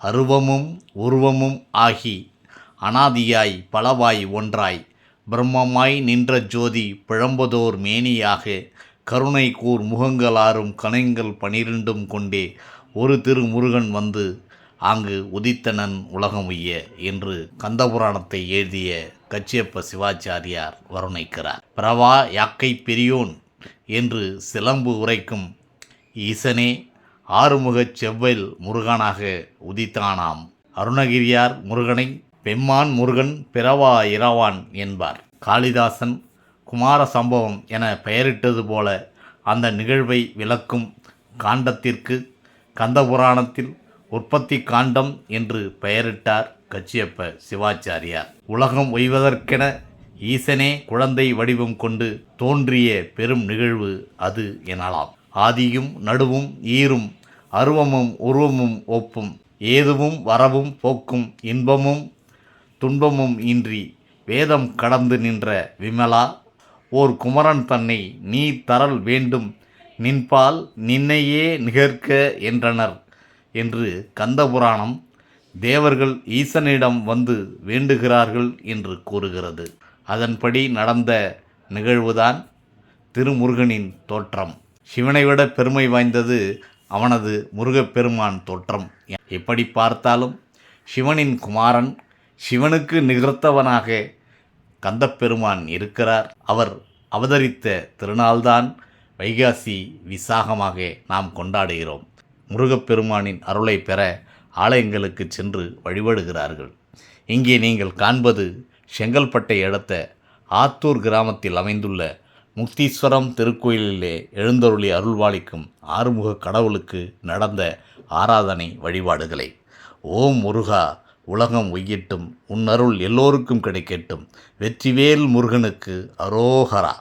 அருவமும் உருவமும் ஆகி அனாதியாய் பலவாய் ஒன்றாய். பிரம்மமாய் நின்ற ஜோதி பிழம்பதோர் மேனியாக கருணை கூர் முகங்களாரும் கணைங்கள் பனிரெண்டும் கொண்டே ஒரு திருமுருகன் வந்து ஆங்கு உதித்தனன் உலகமுய்ய என்று கந்தபுராணத்தை எழுதிய கச்சியப்ப சிவாச்சாரியார் வருணிக்கிறார். பிரவா யாக்கை பெரியோன் என்று சிலம்பு உரைக்கும் ஈசனே ஆறுமுகச் செவ்வையில் முருகனாக உதித்தானாம். அருணகிரியார் முருகனை பெம்மான் முருகன் பிறவா இரவான் என்பார். காளிதாசன் குமார சம்பவம் என பெயரிட்டது போல அந்த நிகழ்வை விளக்கும் காண்டத்திற்கு கந்தபுராணத்தில் உற்பத்தி காண்டம் என்று பெயரிட்டார் கச்சியப்ப சிவாச்சாரியார். உலகம் ஒய்வதற்கென ஈசனே குழந்தை வடிவம் கொண்டு தோன்றிய பெரும் நிகழ்வு அது எனலாம். ஆதியும் நடுவும் ஈரும் அருவமும் உருவமும் ஒப்பும். ஏதுவும் வரவும் போக்கும் இன்பமும் துன்பமும் இன்றி வேதம் கடந்து நின்ற விமலா ஓர் குமரன் தன்னை நீ தரல் வேண்டும். நின்பால் நின்னையே நிகர்க்க என்றனர் என்று கந்தபுராணம் தேவர்கள் ஈசனிடம் வந்து வேண்டுகிறார்கள் என்று கூறுகிறது. அதன்படி நடந்த நிகழ்வுதான் திருமுருகனின் தோற்றம். சிவனை விட பெருமை வாய்ந்தது அவனது முருகப்பெருமான் தோற்றம். எப்படி பார்த்தாலும் சிவனின் குமாரன் சிவனுக்கு நிகர்த்தவனாக கந்தப்பெருமான் இருக்கிறார். அவர் அவதரித்த திருநாள்தான் வைகாசி விசாகமாக நாம் கொண்டாடுகிறோம். முருகப்பெருமானின் அருளை பெற ஆலயங்களுக்கு சென்று வழிபடுகிறார்கள். இங்கே நீங்கள் காண்பது செங்கல்பட்டை அடுத்த ஆத்தூர் கிராமத்தில் அமைந்துள்ள முக்தீஸ்வரம் திருக்கோயிலிலே எழுந்தருளி அருள்வாளிக்கும் ஆறுமுக கடவுளுக்கு நடந்த ஆராதனை வழிபாடுகளை. ஓம் முருகா உலகம் ஒய்யிட்டும் உன்னருள் எல்லோருக்கும் கிடைக்கட்டும் வெற்றிவேல் முருகனுக்கு அரோகரா.